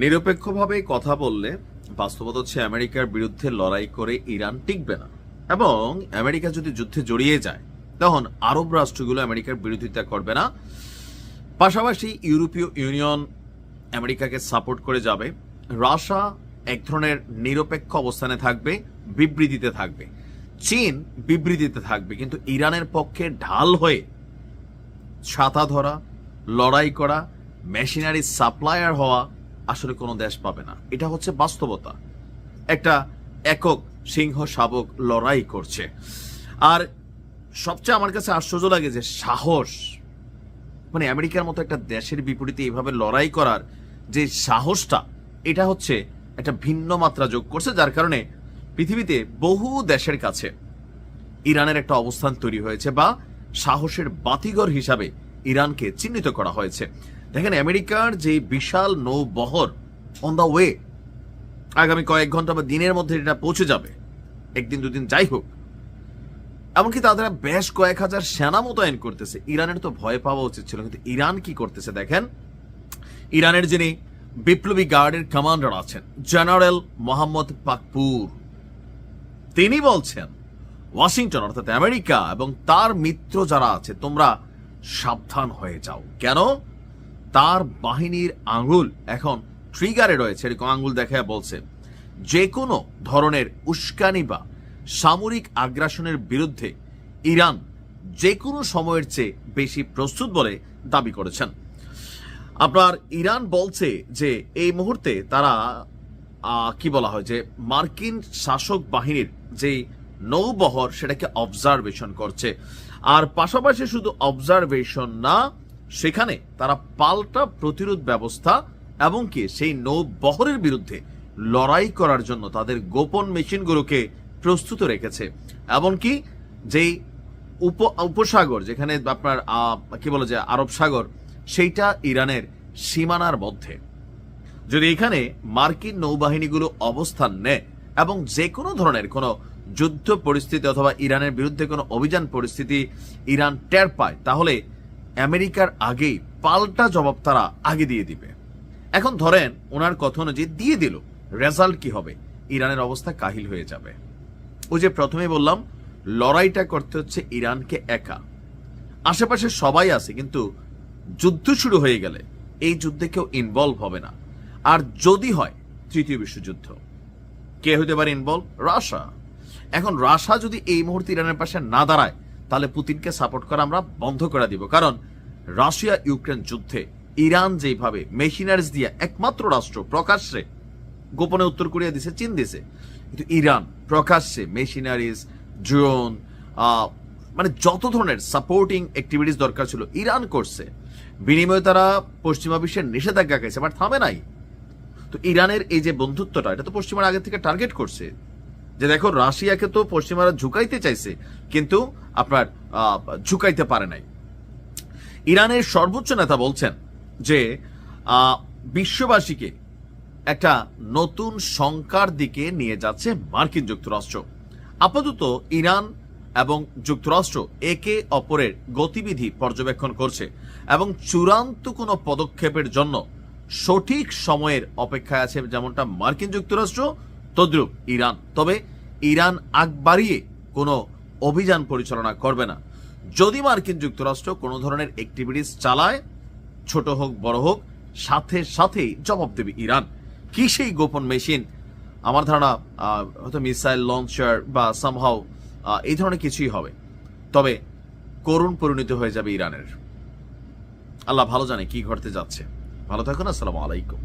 নিরপেক্ষভাবে কথা বললে বাস্তবতা হচ্ছে আমেরিকার বিরুদ্ধে লড়াই করে ইরান টিকবে না। এবং আমেরিকা যদি যুদ্ধে জড়িয়ে যায়, তখন আরব রাষ্ট্রগুলো আমেরিকার বিরোধিতা করবে না। পাশাপাশি ইউরোপীয় ইউনিয়ন আমেরিকাকে সাপোর্ট করে যাবে। রাশা এক ধরনের নিরপেক্ষ অবস্থানে থাকবে, বিবৃতিতে থাকবে। চীন বিবৃতিতে থাকবে, কিন্তু ইরানের পক্ষে ঢাল হয়ে ছাতা ধরা, লড়াই করা, মেশিনারি সাপ্লায়ার হওয়া আসলে কোনো দেশ পাবে না। এটা হচ্ছে বাস্তবতা। একটা একক সিংহ শাবক লড়াই করছে। আর সবচেয়ে আমার কাছে আশ্চর্য লাগে যে সাহস মানে আমেরিকার মতো একটা দেশের বিপরীতে এইভাবে লড়াই করার যে সাহসটা, এটা হচ্ছে একটা ভিন্ন মাত্রা যোগ করছে, যার কারণে পৃথিবীতে বহু দেশের কাছে ইরানের একটা অবস্থান তৈরি হয়েছে বা সাহসের বাতিঘর হিসাবে ইরানকে চিহ্নিত করা হয়েছে। দেখেন, আমেরিকার যে বিশাল নৌবহর অন দ্য ওয়ে আগামী কয়েক ঘণ্টা বা দিনের মধ্যে এটা পৌঁছে যাবে। একদিন, দুদিন যাই হোক। এমনকি তাদের বেশ কয়েক হাজার সেনা মোতায়েন করতেছে। ইরানের তো ভয় পাওয়া উচিত ছিল, কিন্তু ইরান কি করতেছে দেখেন? ইরানের যিনি বিপ্লবী গার্ডের কমান্ডার আছেন, জেনারেল মোহাম্মদ পাকপুর, তিনি বলছেন, ওয়াশিংটন, অর্থাৎ আমেরিকা এবং তার মিত্র যারা আছে, তোমরা সাবধান হয়ে যাও। কেন? তার বাহিনীর আঙ্গুল এখন ট্রিগারে রয়েছে, এরকম আঙ্গুল দেখায় বলছে। যে কোনো ধরনের উস্কানি বা সামরিক আগ্রাসনের বিরুদ্ধে ইরান যে কোনো সময়ের চেয়ে বেশি প্রস্তুত বলে দাবি করেছেন। আপনার ইরান বলছে যে, এই মুহূর্তে তারা কি বলা হয় যে, মার্কিন শাসক বাহিনীর যে নৌবহর সেটাকে অবজারভেশন করছে। আর পাশাপাশি শুধু অবজারভেশন না সেখানে তারা পাল্টা প্রতিরোধ ব্যবস্থা এবং কি সেই নৌবহরের বিরুদ্ধে লড়াই করার জন্য তাদের গোপন মেশিনগুলোকে প্রস্তুত রেখেছে। এমনকি যেই উপ, উপসাগর, যেখানে আপনার কি বলে যে আরব সাগর, সেইটা ইরানের সীমানার মধ্যে। যদি এখানে মার্কিন নৌবাহিনীগুলো অবস্থান নেয় এবং যে কোনো ধরনের কোনো যুদ্ধ পরিস্থিতি অথবা ইরানের বিরুদ্ধে কোনো অভিযান পরিস্থিতি ইরান টের পায়, তাহলে আমেরিকার আগেই পাল্টা জবাব তারা আগে দিয়ে দিবে। এখন ধরেন, ওনার কথা অনুযায়ী দিয়ে দিল। রেজাল্ট কি হবে? ইরানের অবস্থা কাহিল হয়ে যাবে। ওই যে প্রথমে বললাম, লড়াইটা করতে হচ্ছে ইরানকে একা। আশেপাশে সবাই আছে, কিন্তু যুদ্ধ শুরু হয়ে গেলে এই যুদ্ধে কেউ ইনভলভ হবে না। আর যদি হয়, তৃতীয় বিশ্বযুদ্ধ। কে হতে পারে ইনভলভ রাশা। এখন রাশা যদি এই মুহূর্তে ইরানের পাশে না দাঁড়ায় তাহলে পুতিনকে সাপোর্ট করা আমরা বন্ধ করে দিব। কারণ রাশিয়া ইউক্রেন যুদ্ধে ইরান যেভাবে মেশিনারিজ দিয়ে একমাত্র রাষ্ট্র প্রকাশ্যে গোপনে উত্তর কোরিয়া দিছে, চীন দিছে, কিন্তু ইরান প্রকাশ্যে মেশিনারিজ ড্রোন মানে যত ধরনের সাপোর্টিং অ্যাক্টিভিটিস দরকার ছিল ইরান করছে, বিনিময়ে তারা পশ্চিমা বিশ্বের নিষেধাজ্ঞা খাইছে বাট থামে নাই। তো ইরানের এই যে বন্ধুত্বটা, এটা তো পশ্চিমারা আগে থেকে টার্গেট করছে। যে দেখো, রাশিয়াকে তো পশ্চিমারা ঝুঁকাইতে চাইছে, কিন্তু আপনার ঝুঁকাইতে পারে নাই। ইরানের সর্বোচ্চ নেতা বলছেন যে বিশ্ববাসীকে একটা নতুন শঙ্কার দিকে নিয়ে যাচ্ছে মার্কিন যুক্তরাষ্ট্র। আপাতত ইরান এবং যুক্তরাষ্ট্র একে অপরের গতিবিধি পর্যবেক্ষণ করছে এবং চূড়ান্ত কোনো পদক্ষেপের জন্য সঠিক সময়ের অপেক্ষায় আছে যেমনটা মার্কিন যুক্তরাষ্ট্র, তদ্রুপ ইরান। তবে ইরান আগ বাড়িয়ে কোনো অভিযান পরিচালনা করবে না। যদি মার্কিন যুক্তরাষ্ট্র কোনো ধরনের অ্যাক্টিভিটিস চালায়, ছোট হোক, বড় হোক, সাথে সাথেই জবাব দেবে ইরান। কি সেই গোপন মেশিন? আমার ধারণা হয়তো মিসাইল লঞ্চার বা সামহাও এই ধরনের কিছুই হবে। তবে করুণ পরিণত হয়ে যাবে ইরানের। আল্লাহ ভালো জানে কি ঘটতে যাচ্ছে। ভালো থাকুন, আসসালামু আলাইকুম।